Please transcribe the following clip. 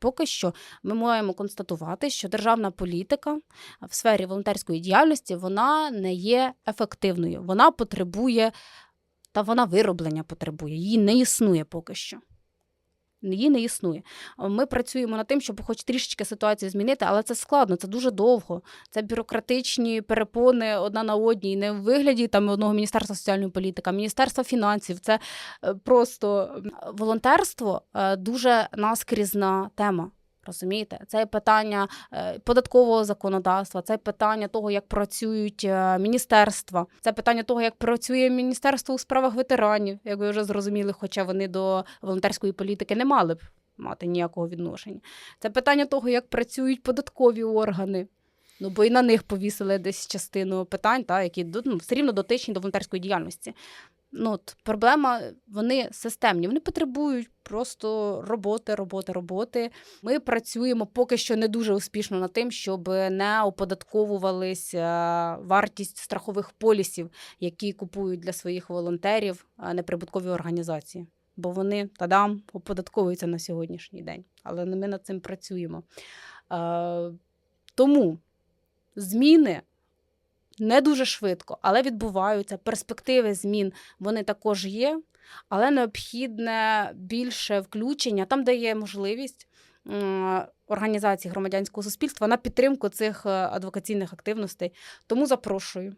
Поки що ми маємо констатувати, що державна політика в сфері волонтерської діяльності вона не є ефективною. Вона потребує та вона вироблення потребує. Її не існує поки що. Її не існує. Ми працюємо над тим, щоб хоч трішечки ситуацію змінити, але це складно, це дуже довго. Це бюрократичні перепони одна на одній, не в вигляді там одного міністерства соціальної політики, міністерства фінансів. Це е, просто волонтерство е, дуже наскрізна тема. Розумієте, це питання е, податкового законодавства, це питання того, як працюють е, міністерства, це питання того, як працює міністерство у справах ветеранів, як ви вже зрозуміли, хоча вони до волонтерської політики не мали б мати ніякого відношення. Це питання того, як працюють податкові органи. Ну, бо і на них повісили десь частину питань, та, які ну, все рівно дотичні до волонтерської діяльності. Ну, от, проблема, вони системні, вони потребують просто роботи, роботи, роботи. Ми працюємо поки що не дуже успішно над тим, щоб не оподатковувалась е, вартість страхових полісів, які купують для своїх волонтерів неприбуткові організації. Бо вони тадам оподатковуються на сьогоднішній день. Але ми над цим працюємо. Е, тому зміни не дуже швидко, але відбуваються. Перспективи змін вони також є, але необхідне більше включення там, де є можливість Організації громадянського суспільства на підтримку цих е, адвокаційних активностей. Тому запрошую